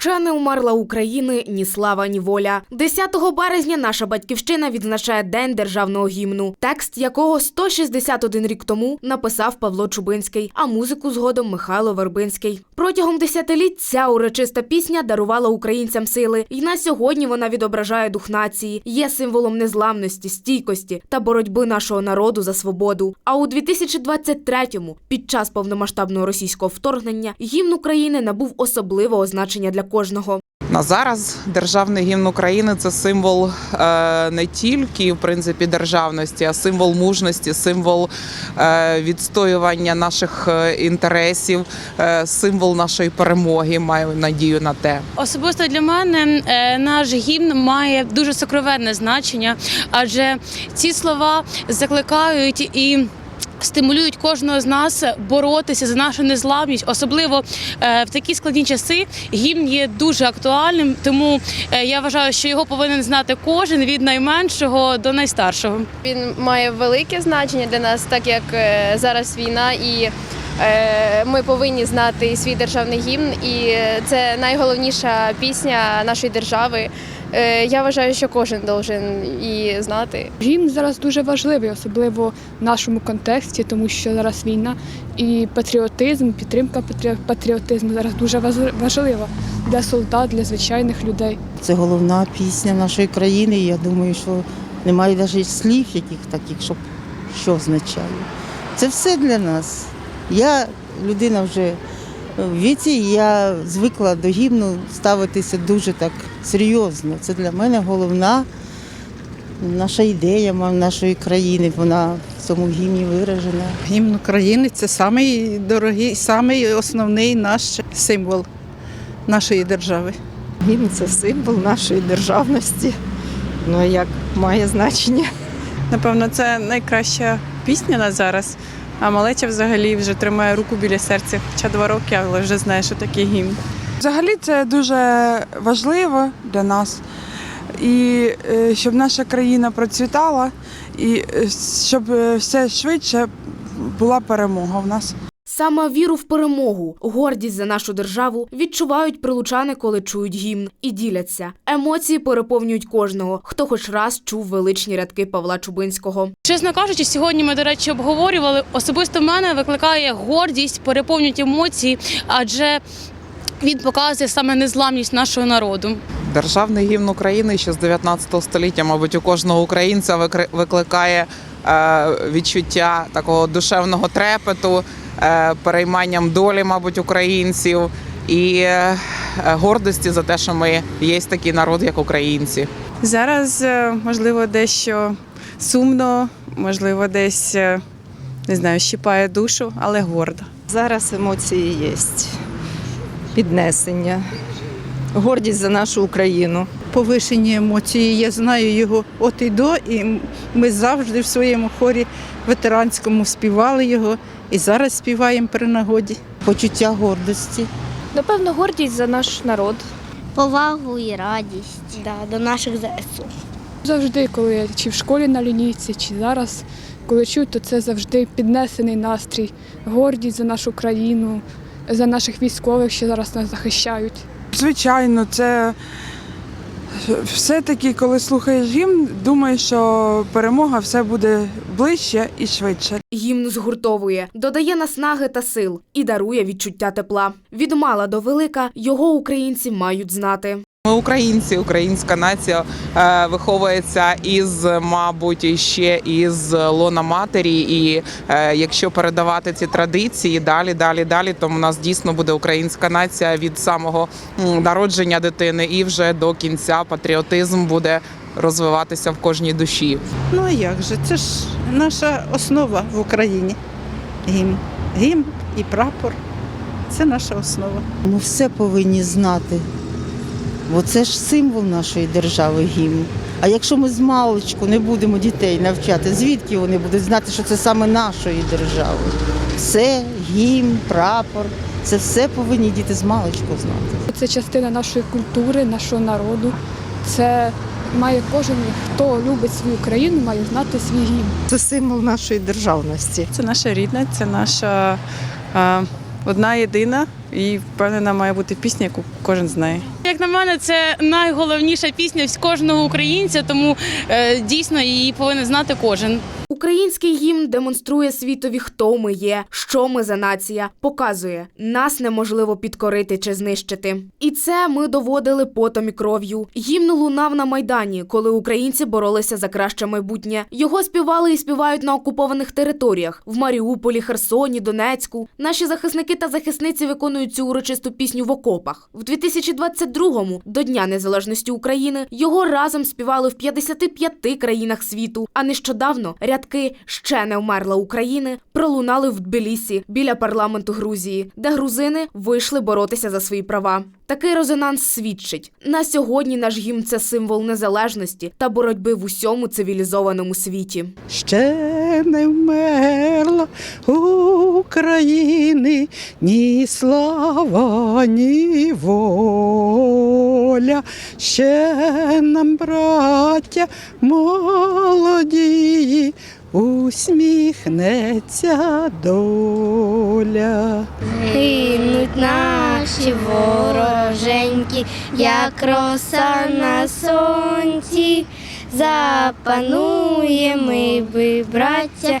Ще не умерла України ні слава, ні воля. 10 березня наша батьківщина відзначає День державного гімну, текст якого 161 рік тому написав Павло Чубинський, а музику згодом Михайло Вербинський. Протягом десятиліть ця урочиста пісня дарувала українцям сили, і на сьогодні вона відображає дух нації, є символом незламності, стійкості та боротьби нашого народу за свободу. А у 2023-му, під час повномасштабного російського вторгнення, гімн України набув особливого значення для кожного. На зараз державний гімн України це символ е, не тільки в принципі державності, а символ мужності, символ е, відстоювання наших е, інтересів, е, символ нашої перемоги. Маю надію на те. Особисто для мене е, наш гімн має дуже сокровенне значення, адже ці слова закликають і. Стимулюють кожного з нас боротися за нашу незламність, особливо е, в такі складні часи. Гімн є дуже актуальним, тому е, я вважаю, що його повинен знати кожен від найменшого до найстаршого. Він має велике значення для нас, так як е, зараз війна, і ми повинні знати свій державний гімн. І це найголовніша пісня нашої держави. Е, Я вважаю, що кожен должен її знати. Гімн зараз дуже важливий, особливо в нашому контексті, тому що зараз війна і патріотизм, підтримка патріотизму зараз дуже важлива для солдат, для звичайних людей. Це головна пісня нашої країни. і Я думаю, що немає навіть слів, яких таких, щоб що означає. Це все для нас. Я людина вже в віці, і я звикла до гімну ставитися дуже так серйозно. Це для мене головна наша ідея нашої країни. Вона в цьому гімні виражена. Гімн України це самий дорогий, самий основний наш символ нашої держави. Гімн це символ нашої державності. Ну як має значення. Напевно, це найкраща пісня на зараз. А малеча взагалі вже тримає руку біля серця. Хоча два роки, але вже знає, що таке гімн. Взагалі це дуже важливо для нас. І е, щоб наша країна процвітала, і е, щоб е, все швидше була перемога в нас. Саме віру в перемогу, гордість за нашу державу відчувають прилучани, коли чують гімн, і діляться. Емоції переповнюють кожного, хто хоч раз чув величні рядки Павла Чубинського. Чесно кажучи, сьогодні ми, до речі, обговорювали. Особисто мене викликає гордість, переповнюють емоції, адже він показує саме незламність нашого народу. Державний гімн України ще з 19 століття, мабуть, у кожного українця викликає е, відчуття такого душевного трепету, перейманням долі, мабуть, українців і е, гордості за те, що ми є такий народ, як українці. Зараз, е, можливо, дещо сумно, можливо, десь е, не знаю, щипає душу, але гордо. Зараз емоції є. Піднесення, гордість за нашу Україну. Повишені емоції. Я знаю його от і до, і ми завжди в своєму хорі ветеранському співали його, і зараз співаємо при нагоді. Почуття гордості. Напевно, гордість за наш народ. повагу і радість да, до наших ЗСУ. Завжди, коли я чи в школі на лінійці, чи зараз, коли чую, то це завжди піднесений настрій, гордість за нашу країну, за наших військових, що зараз нас захищають. Звичайно, це все-таки, коли слухаєш гімн, думаєш, що перемога все буде ближче і швидше. Гімн згуртовує, додає наснаги та сил і дарує відчуття тепла. Від мала до велика його українці мають знати. Ми українці, українська нація е, виховується із, мабуть, ще із лона матері. І е, якщо передавати ці традиції далі, далі, далі, то в нас дійсно буде українська нація від самого народження дитини і вже до кінця патріотизм буде розвиватися в кожній душі. Ну а як же? Це ж наша основа в Україні. Гімн. Гімн і прапор це наша основа. Ми все повинні знати. Бо це ж символ нашої держави гімн. А якщо ми з маличку не будемо дітей навчати, звідки вони будуть знати, що це саме нашої держави? Це гімн, прапор, це все повинні діти з маличку знати. Це частина нашої культури, нашого народу. Це має кожен, хто любить свою країну, має знати свій гімн. Це символ нашої державності. Це наша рідна, це наша е, одна єдина і впевнена має бути пісня, яку кожен знає. Як на мене, це найголовніша пісня кожного українця, тому е, дійсно її повинен знати кожен. Український гімн демонструє світові, хто ми є, що ми за нація, показує, нас неможливо підкорити чи знищити. І це ми доводили потом і кров'ю. Гімн лунав на майдані, коли українці боролися за краще майбутнє. Його співали і співають на окупованих територіях в Маріуполі, Херсоні, Донецьку. Наші захисники та захисниці виконують цю урочисту пісню в окопах. В 2022-му, до Дня Незалежності України, його разом співали в 55 країнах світу. А нещодавно рядки ще не вмерла України пролунали в Тбілісі біля парламенту Грузії, де грузини вийшли боротися за свої права. Такий резонанс свідчить на сьогодні. Наш гімн це символ незалежності та боротьби в усьому цивілізованому світі. Ще не вмерла України ні слава, ні воля. Ще нам, браття молоді, усміхнеться доля. Гинуть наші вороженьки, як роса на сонці. Запануємо ми, браття,